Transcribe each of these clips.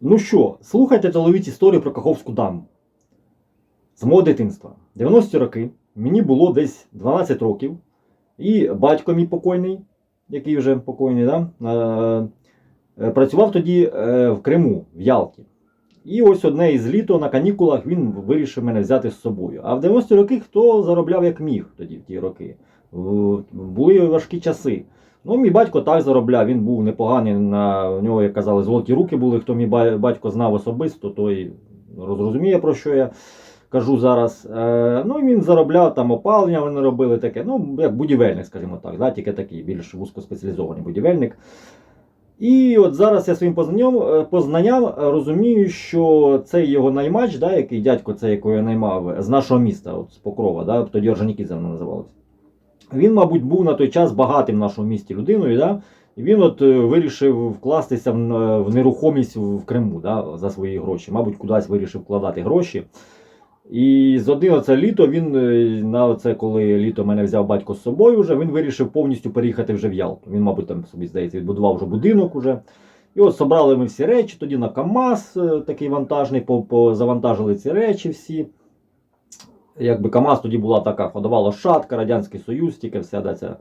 Ну що, слухайте та ловіть історію про Каховську дамбу. З мого дитинства. 90-ті роки мені було десь 12 років, і батько мій покойний, який вже покойний, да, е, е, працював тоді е, в Криму, в Ялті. І ось одне із літо на канікулах він вирішив мене взяти з собою. А в 90-ті роки хто заробляв як міг тоді в ті роки. Були важкі часи. Ну, мій батько так заробляв, він був непоганий. На у нього, як казали, золоті руки були. Хто мій батько знав особисто, той розуміє, про що я кажу зараз. Е, ну, і він заробляв там опалення, вони робили таке. Ну, як будівельник, скажімо так, да, тільки такий більш вузькоспеціалізований будівельник. І от зараз я своїм познанням, е, познанням е, розумію, що цей його наймач, да, який дядько, цей, якого я наймав, з нашого міста, от, з Покрова, да, тоді Орджонікідзе воно називалося. Він, мабуть, був на той час багатим в нашому місті людиною, да? і він от е, вирішив вкластися в, е, нерухомість в Криму да, за свої гроші. Мабуть, кудись вирішив вкладати гроші. І з один оце літо він е, на це, коли літо мене взяв батько з собою, вже він вирішив повністю переїхати вже в Ялту. Він, мабуть, там собі здається, відбудував вже будинок уже. І от собрали ми всі речі, тоді на КАМАЗ такий вантажний, по- по- завантажили ці речі всі. Якби КАМАЗ тоді була така ходова лошадка, Радянський Союз, тільки вся да.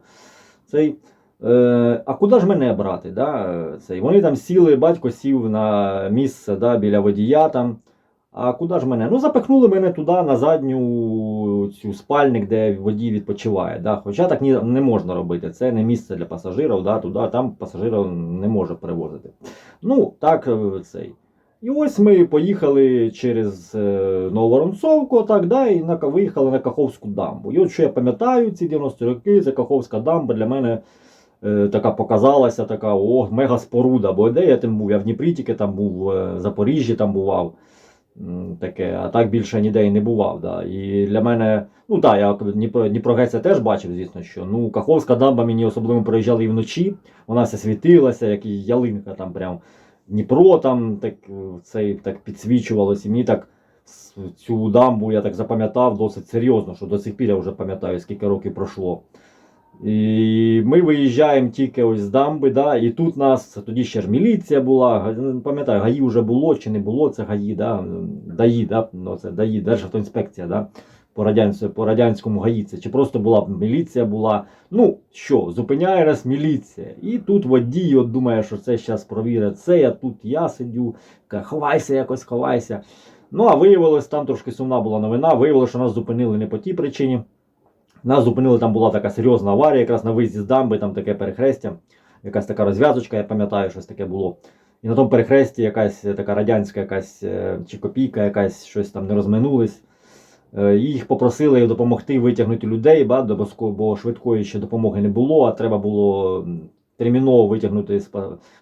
Е, а куди ж мене брати? Да, цей? Вони там сіли, батько сів на місце да, біля водія там. А куди ж мене? Ну, запихнули мене туди на задню цю спальник, де водій відпочиває. Да? Хоча так ні, не можна робити. Це не місце для пасажирів, да? туди, там пасажирів не може перевозити. Ну, так е, цей. І ось ми поїхали через е, Нововоронцовку, так, да, і на, виїхали на Каховську дамбу. І от що я пам'ятаю, ці 90 роки, це Каховська дамба для мене е, така показалася, така о, мега споруда. Бо де я тим був? Я в Дніпрі тільки там був, е, в Запоріжжі там бував. Таке, а так більше ніде і не бував. Да. І для мене, ну так, я Дніпро, Дніпрогець теж бачив, звісно, що ну, Каховська дамба мені особливо проїжджали і вночі. Вона вся світилася, як і ялинка там прям. Дніпро там так, е, цей, так підсвічувалось, і мені так цю дамбу я так запам'ятав досить серйозно, що до сих пір я вже пам'ятаю, скільки років пройшло. І ми виїжджаємо тільки ось з дамби, да, і тут нас тоді ще ж міліція була. Не пам'ятаю, ГАІ вже було чи не було це ГАІ, да, ДАІ, да, ну, це ДАІ, Державтоінспекція, да, по, радянсь, по радянському це, чи просто була міліція була. Ну що, зупиняє нас міліція. І тут водій от думає, що це зараз провірять це, я тут я сидю, ховайся якось, ховайся. Ну, а виявилось, там трошки сумна була новина. Виявилося, що нас зупинили не по тій причині. Нас зупинили, там була така серйозна аварія, якраз на виїзді з дамби, там таке перехрестя, якась така розв'язочка, я пам'ятаю, щось таке було. І на тому перехресті якась така радянська якась е, чи копійка, якась щось там не розминулись. Е, Їх попросили допомогти витягнути людей, бо- швидкої ще допомоги не було, а треба було терміново витягнути,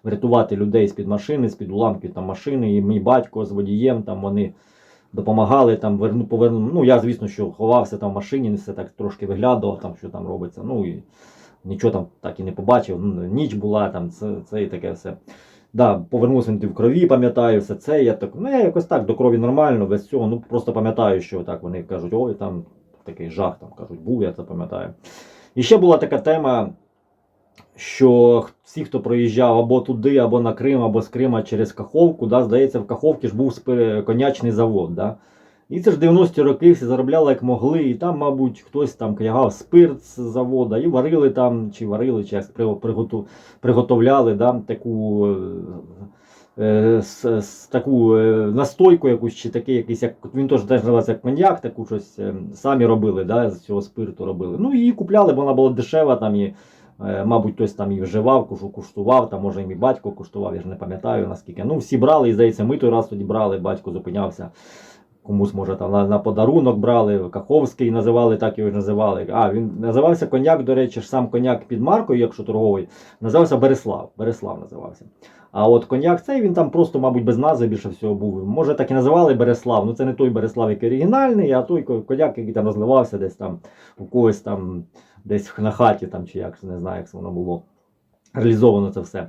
врятувати людей з-під машини, з-під уламків там машини. І мій батько з водієм там вони допомагали там верну, поверну. Ну я, звісно, що ховався там в машині, не все так трошки виглядував, там, що там робиться. Ну і нічого там так і не побачив. Ніч була, там це, це і таке все. Да, повернувся він в крові, пам'ятаю, все це. Я так, ну я якось так до крові нормально, без цього. Ну просто пам'ятаю, що так вони кажуть, ой, там такий жах, там кажуть, був, я це пам'ятаю. І ще була така тема, що всі, хто проїжджав або туди, або на Крим, або з Крима через Каховку, да, здається, в Каховці ж був конячний завод. Да. І це ж 90-ті роки всі заробляли як могли, і там, мабуть, хтось там кягав спирт з завода, і варили там, чи варили, чи приготовляли да, таку, е, е, с- с- таку е, настойку якусь, чи такий якийсь, як він теж називається як коньяк, таку щось е, самі робили, да, з цього спирту робили. Ну її купляли, бо вона була дешева там і. Мабуть, хтось там її вживав, кушу- куштував, там може і батько куштував, я ж не пам'ятаю наскільки. Ну, всі брали, і здається, ми той раз тоді брали, батько зупинявся. Комусь, може, там на, на подарунок брали, Каховський називали, так його називали. А, він називався коньяк, до речі, ж сам коньяк під маркою, якщо торговий, називався Береслав. Береслав називався. А от коньяк цей він там просто, мабуть, без назви більше всього був. Може, так і називали Береслав. Ну це не той Береслав, який оригінальний, а той коньяк, який там розливався десь там у когось там десь на хаті, там, чи як, не знаю, як воно було реалізовано це все.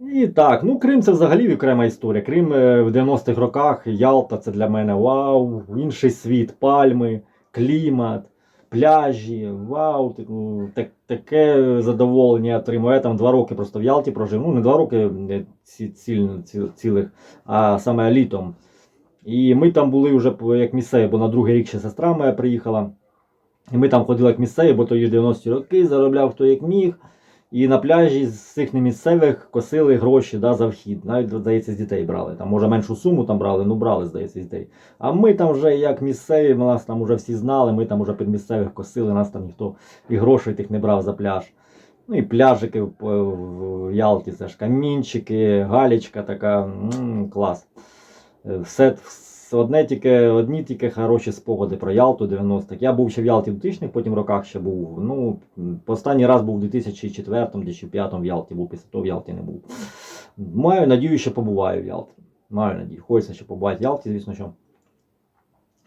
І так, ну Крим це взагалі окрема історія. Крим е, в 90-х роках, Ялта це для мене вау, інший світ, пальми, клімат. пляжі, вау, ти- ну, так, таке задоволення я отримав. Я там два роки просто в Ялті прожив. Ну, не два роки ці, ціль, ці, цілих, а саме літом. І ми там були вже як місцеві, бо на другий рік ще сестра моя приїхала. І ми там ходили як місцеві, бо тоді 90-ті роки заробляв хто як міг. І на пляжі з цих немісцевих косили гроші да, за вхід. Навіть, здається, з дітей брали. Там, може, меншу суму там брали, ну брали, здається, з дітей. А ми там вже як місцеві, ми нас там вже всі знали, ми там вже під місцевих косили, нас там ніхто і грошей тих не брав за пляж. Ну і пляжики в, Ялті, це ж камінчики, галічка така, м, клас. Е, Все, вс- одне тільки, одні тільки хороші спогади про Ялту 90-х. Я був ще в Ялті в 2000-х потім роках ще був. Ну, останній раз був у 2004 2005 в Ялті був, після того в Ялті не був. Маю надію, що побуваю в Ялті. Маю надію. Хочеться ще побувати в Ялті, звісно, що.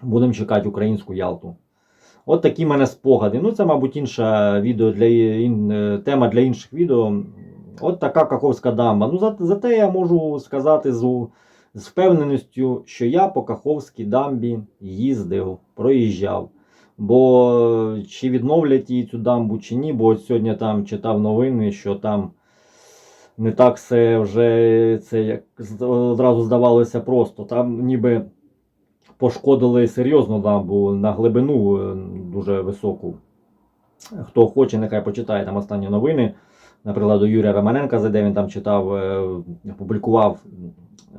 Будемо чекати українську Ялту. От такі мене спогади. Ну, це, мабуть, інша відео для ін, е, тема для інших відео. От така Каховська дамба. Ну, за, зате я можу сказати з, з впевненістю, що я по Каховській дамбі їздив, проїжджав. Бо чи відновлять її цю дамбу, чи ні, бо сьогодні там читав новини, що там не так все вже це як одразу здавалося просто. Там ніби пошкодили серйозно дамбу на глибину е, дуже високу. Хто хоче, нехай почитає там останні новини. Наприклад, Юрія Романенка, за де він там читав, е, опублікував.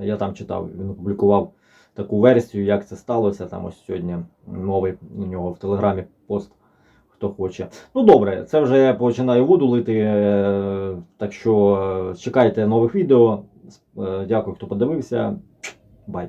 Я там читав, він опублікував таку версію, як це сталося. Там ось сьогодні новий у нього в телеграмі пост. Хто хоче. Ну добре, це вже я починаю воду лити. е, Так що е, чекайте нових відео. Дякую, хто подивився. Бай.